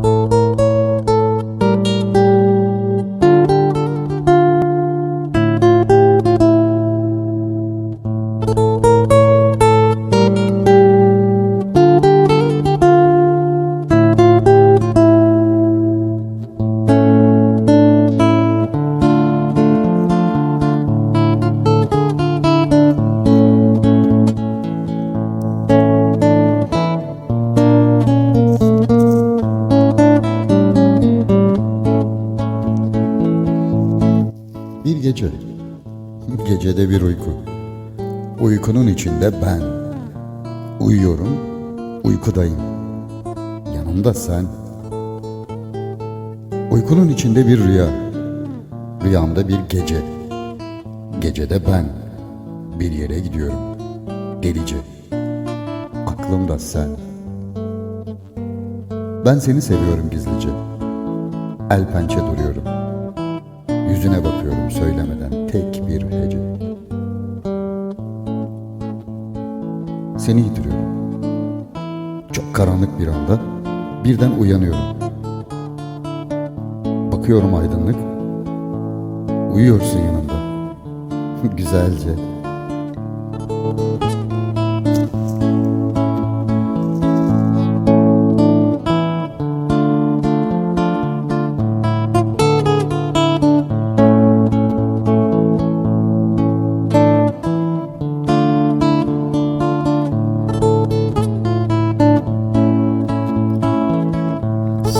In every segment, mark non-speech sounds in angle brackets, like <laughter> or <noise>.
Música Bir gece, gecede bir uyku. Uykunun içinde ben. Uyuyorum, uykudayım. Yanımda sen. Uykunun içinde bir rüya. Rüyamda bir gece. Gecede ben. Bir yere gidiyorum. Delice. Aklımda sen. Ben seni seviyorum gizlice. El pençe duruyorum. Yüzüne bakıyorum söylemeden tek bir hece. Seni yitiriyorum. Çok karanlık bir anda birden uyanıyorum. Bakıyorum aydınlık. Uyuyorsun yanımda. <laughs> Güzelce.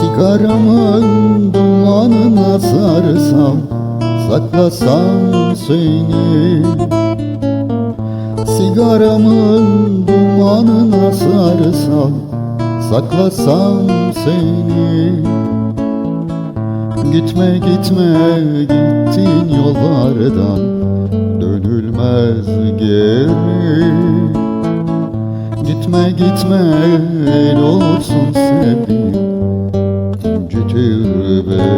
Sigaramın dumanına sarsam Saklasam seni. Sigaramın dumanına sarsam Saklasam seni. Gitme gitme gittin yollardan Dönülmez geri. Gitme gitme el olsun sevdiğim Amen.